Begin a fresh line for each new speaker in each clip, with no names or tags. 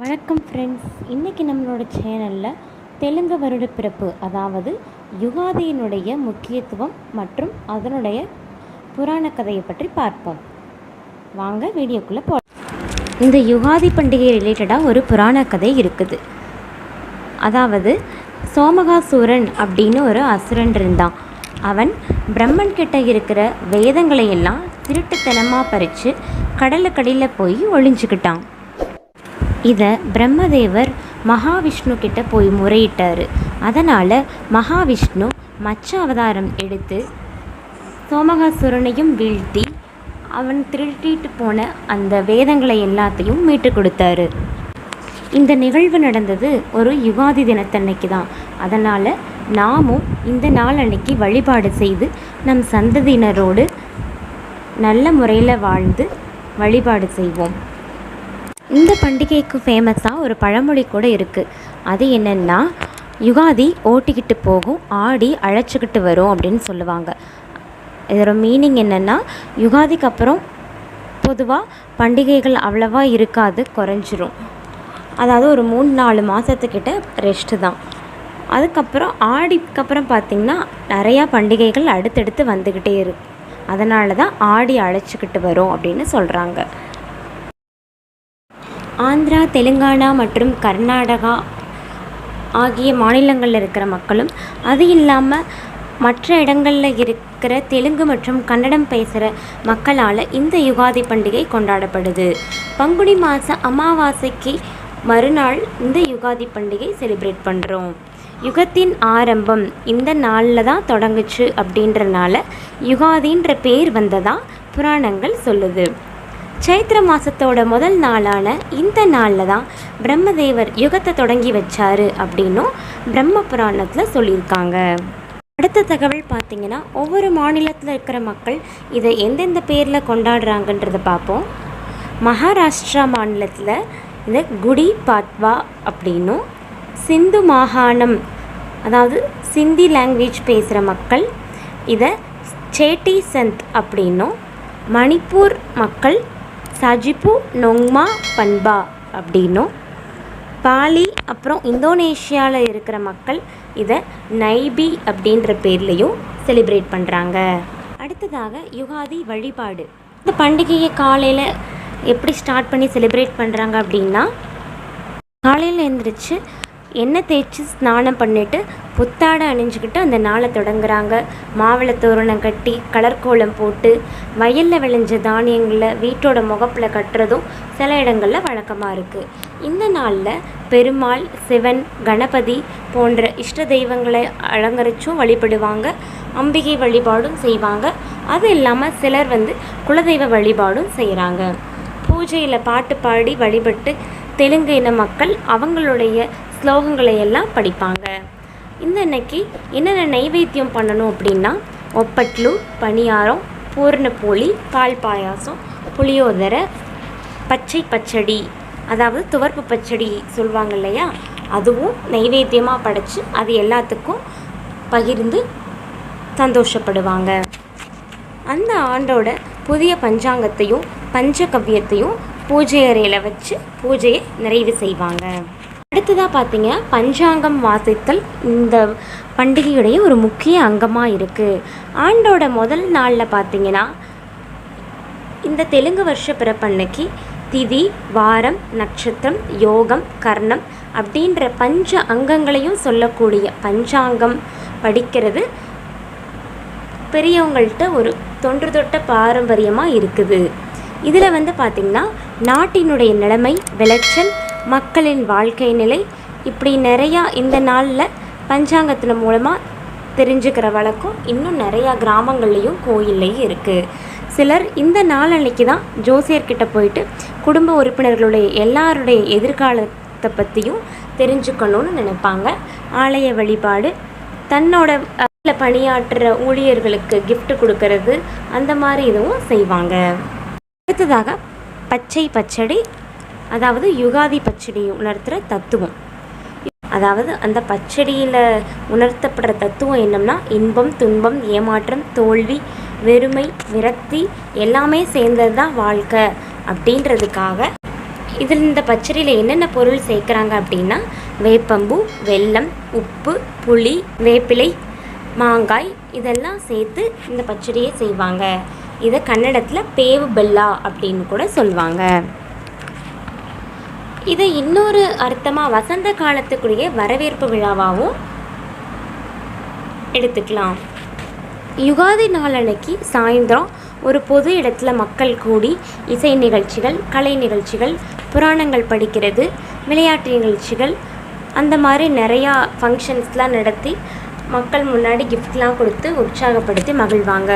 வணக்கம் ஃப்ரெண்ட்ஸ் இன்றைக்கி நம்மளோட சேனலில் தெலுங்கு வருட பிறப்பு அதாவது யுகாதியினுடைய முக்கியத்துவம் மற்றும் அதனுடைய புராண கதையை பற்றி பார்ப்போம். வாங்க வீடியோக்குள்ளே போ இந்த யுகாதி பண்டிகை ரிலேட்டடாக ஒரு புராண கதை இருக்குது. அதாவது சோமகாசூரன் அப்படின்னு ஒரு அசுரன் இருந்தான். அவன் பிரம்மன் கிட்ட இருக்கிற வேதங்களை எல்லாம் திருட்டுத்தனமாக பறித்து கடலுக்கடியில் போய் ஒளிஞ்சுக்கிட்டான். இதை பிரம்மதேவர் மகாவிஷ்ணு கிட்ட போய் முறையிட்டார். அதனால் மகாவிஷ்ணு மச்ச அவதாரம் எடுத்து சோமகாசுரனையும் வீழ்த்தி அவன் திருட்டிட்டு போன அந்த வேதங்களை எல்லாத்தையும் மீட்டு கொடுத்தாரு. இந்த நிகழ்வு நடந்தது ஒரு யுகாதி தினத்தன்னைக்கு தான். அதனால் நாமும் இந்த நாள் அன்னைக்கு வழிபாடு செய்து நம் சந்ததியினரோடு நல்ல முறையில் வாழ்ந்து வழிபாடு செய்வோம். இந்த பண்டிகைக்கு ஃபேமஸாக ஒரு பழமொழி கூட இருக்குது அது என்னென்னா யுகாதி ஓட்டிக்கிட்டு போகும் ஆடி அழைச்சிக்கிட்டு வரும் அப்படின்னு சொல்லுவாங்க. இதோட மீனிங் என்னென்னா யுகாதிக்கு அப்புறம் பொதுவாக பண்டிகைகள் அவ்வளவா இருக்காது குறைஞ்சிரும். அதாவது ஒரு மூணு நாலு மாதத்துக்கிட்ட ரெஸ்ட்டு தான். அதுக்கப்புறம் ஆடிக்கப்புறம் பார்த்திங்கன்னா நிறையா பண்டிகைகள் அடுத்தடுத்து வந்துக்கிட்டே இருக்கு. அதனால தான் ஆடி அழைச்சிக்கிட்டு வரும் அப்படின்னு சொல்கிறாங்க ஆந்திரா தெலுங்கானா மற்றும் கர்நாடகா ஆகிய மாநிலங்களில் இருக்கிற மக்களும் அது இல்லாமல் மற்ற இடங்களில் இருக்கிற தெலுங்கு மற்றும் கன்னடம் பேசுகிற மக்களால் இந்த யுகாதி பண்டிகை கொண்டாடப்படுது. பங்குனி மாத அமாவாசைக்கு மறுநாள் இந்த யுகாதி பண்டிகை செலிப்ரேட் பண்ணுறோம் யுகத்தின் ஆரம்பம் இந்த நாளில் தான் தொடங்குச்சு அப்படின்றனால யுகாதின்ற பேர் வந்ததாக புராணங்கள் சொல்லுது. சைத்திர மாதத்தோட முதல் நாளான இந்த நாளில் தான் பிரம்மதேவர் யுகத்தை தொடங்கி வச்சாரு அப்படின்னும் பிரம்ம புராணத்தில் சொல்லியிருக்காங்க. அடுத்த தகவல் பார்த்தீங்கன்னா ஒவ்வொரு மாநிலத்தில் இருக்கிற மக்கள் இதை எந்தெந்த பேரில் கொண்டாடுறாங்கன்றதை பார்ப்போம் மகாராஷ்டிரா மாநிலத்தில் இந்த குடி பாட்வா அப்படின்னும் சிந்து மாகாணம் அதாவது சிந்தி லாங்குவேஜ் பேசுகிற மக்கள் இதை சேட்டி சந்த் அப்படின்னும் மணிப்பூர் மக்கள் சஜிபு நொங்மா பண்பா அப்படின்னும். பாலி அப்புறம் இந்தோனேஷியாவில் இருக்கிற மக்கள் இதை நைபி அப்படின்ற பேர்லேயும் செலிப்ரேட் பண்ணுறாங்க அடுத்ததாக யுகாதி வழிபாடு. இந்த பண்டிகையை காலையில் எப்படி ஸ்டார்ட் பண்ணி செலிப்ரேட் பண்ணுறாங்க அப்படின்னா காலையில் எழுந்திரிச்சு எண்ணெய் தேய்ச்சி ஸ்நானம் பண்ணிவிட்டு புத்தாடை அணிஞ்சுக்கிட்டு அந்த நாளை தொடங்குறாங்க. மாவிளை தோரணம் கட்டி கலர் கோலம் போட்டு வயலில் விளைஞ்ச தானியங்களை வீட்டோட முகப்பில் கட்டுறதும் சில இடங்களில் வழக்கமாக இருக்குது இந்த நாளில் பெருமாள் சிவன் கணபதி போன்ற இஷ்ட தெய்வங்களை அலங்கரிச்சும் வழிபடுவாங்க. அம்பிகை வழிபாடும் செய்வாங்க. அது இல்லாமல் சிலர் வந்து குலதெய்வ வழிபாடும் செய்கிறாங்க பூஜையில் பாட்டு பாடி வழிபட்டு தெலுங்கு இன மக்கள் அவங்களுடைய ஸ்லோகங்களை எல்லாம் படிப்பாங்க. இந்த அன்னைக்கு என்னென்ன நைவேத்தியம் பண்ணணும் அப்படின்னா ஒப்பட்லு பணியாரம் பூர்ணப்போலி பால் பாயாசம் புளியோதரை பச்சை பச்சடி அதாவது துவர்ப்பு பச்சடி சொல்லுவாங்க இல்லையா? அதுவும் நைவேத்தியமாக படைச்சு அது எல்லாத்துக்கும் பகிர்ந்து சந்தோஷப்படுவாங்க. அந்த ஆண்டோட புதிய பஞ்சாங்கத்தையும் பஞ்சகவ்யத்தையும் பூஜை அறையில் வச்சு பூஜையை நிறைவு செய்வாங்க. அடுத்ததாக பார்த்தீங்க பஞ்சாங்கம் வாசித்தல் இந்த பண்டிகையுடைய ஒரு முக்கிய அங்கமாக இருக்குது ஆண்டோட முதல் நாளில் பார்த்தீங்கன்னா இந்த தெலுங்கு வருஷ பிறப்பன்னைக்கு திதி வாரம் நட்சத்திரம் யோகம் கர்ணம் அப்படின்ற பஞ்ச அங்கங்களையும் சொல்லக்கூடிய பஞ்சாங்கம் படிக்கிறது. பெரியவங்கள்ட்ட ஒரு தொன்று தொட்ட பாரம்பரியமாக இருக்குது. இதில் வந்து பார்த்திங்கன்னா நாட்டினுடைய நிலைமை விளைச்சல் மக்களின் வாழ்க்கை நிலை. இப்படி நிறையா இந்த நாளில் பஞ்சாங்கத்தின் மூலமாக தெரிஞ்சுக்கிற வழக்கம் இன்னும் நிறையா கிராமங்கள்லேயும் கோயில்லையும் இருக்குது சிலர் இந்த நாளன்னைக்கு தான் ஜோசியர்கிட்ட போயிட்டு குடும்ப உறுப்பினர்களுடைய எல்லாருடைய எதிர்காலத்தை பற்றியும் தெரிஞ்சுக்கணும்னு நினைப்பாங்க. ஆலய வழிபாடு தன்னோட பணியாற்றுற ஊழியர்களுக்கு கிஃப்ட் கொடுக்கறது அந்த மாதிரி இதுவும் செய்வாங்க. அடுத்ததாக பச்சை பச்சடி அதாவது யுகாதி பச்சடி உணர்த்துகிற தத்துவம். அதாவது அந்த பச்சடியில் உணர்த்தப்படுற தத்துவம் என்னம்னா இன்பம் துன்பம் ஏமாற்றம் தோல்வி வெறுமை விரக்தி எல்லாமே சேர்ந்தது தான் வாழ்க்கை அப்படின்றதுக்காக இதில் இந்த பச்சடியில் என்னென்ன பொருள் சேர்க்குறாங்க அப்படின்னா வேப்பம்பூ வெல்லம் உப்பு புளி வேப்பிலை மாங்காய் இதெல்லாம் சேர்த்து இந்த பச்சடியை செய்வாங்க. இதை கன்னடத்தில் பேவு பெல்லா அப்படின்னு கூட சொல்லுவாங்க இதை இன்னொரு அர்த்தமாக வசந்த காலத்துக்குரிய வரவேற்பு விழாவாகவும் எடுத்துக்கலாம். யுகாதி நாளன்னைக்கு சாயந்தரம் ஒரு பொது இடத்துல மக்கள் கூடி இசை நிகழ்ச்சிகள் கலை நிகழ்ச்சிகள் புராணங்கள் படிக்கிறது விளையாட்டு நிகழ்ச்சிகள் அந்த மாதிரி நிறையா ஃபங்க்ஷன்ஸ்லாம் நடத்தி மக்கள் முன்னாடி கிஃப்ட்லாம் கொடுத்து உற்சாகப்படுத்தி மகிழ்வாங்க.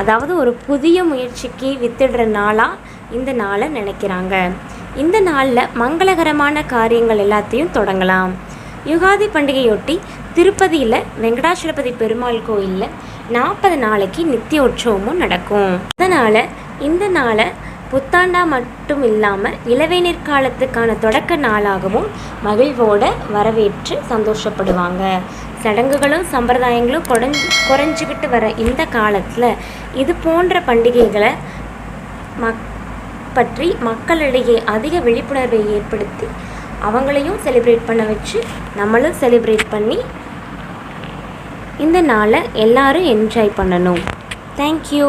அதாவது ஒரு புதிய முயற்சிக்கு வித்திடுற நாளாக இந்த நாளை நினைக்கிறாங்க. இந்த நாளில் மங்களகரமான காரியங்கள் எல்லாத்தையும் தொடங்கலாம். யுகாதி பண்டிகையொட்டி திருப்பதியில் வெங்கடாச்சலபதி பெருமாள் கோயிலில் நாற்பது நாளைக்கு நித்திய உற்சவமும் நடக்கும். அதனால் இந்த நாளை புத்தாண்டா மட்டும் இல்லாமல் இளவேநீர் காலத்துக்கான தொடக்க நாளாகவும் மகிழ்வோட வரவேற்று சந்தோஷப்படுவாங்க. சடங்குகளும் சம்பிரதாயங்களும் குறைஞ்சு குறைஞ்சிக்கிட்டு வர இந்த காலத்தில் இது போன்ற பண்டிகைகளை மக் பற்றி மக்களிடையே அதிக விழிப்புணர்வை ஏற்படுத்தி அவங்களையும் செலிப்ரேட் பண்ண வச்சு நம்மளும் செலிப்ரேட் பண்ணி இந்த நாளை எல்லாரும் என்ஜாய் பண்ணணும். தேங்க்யூ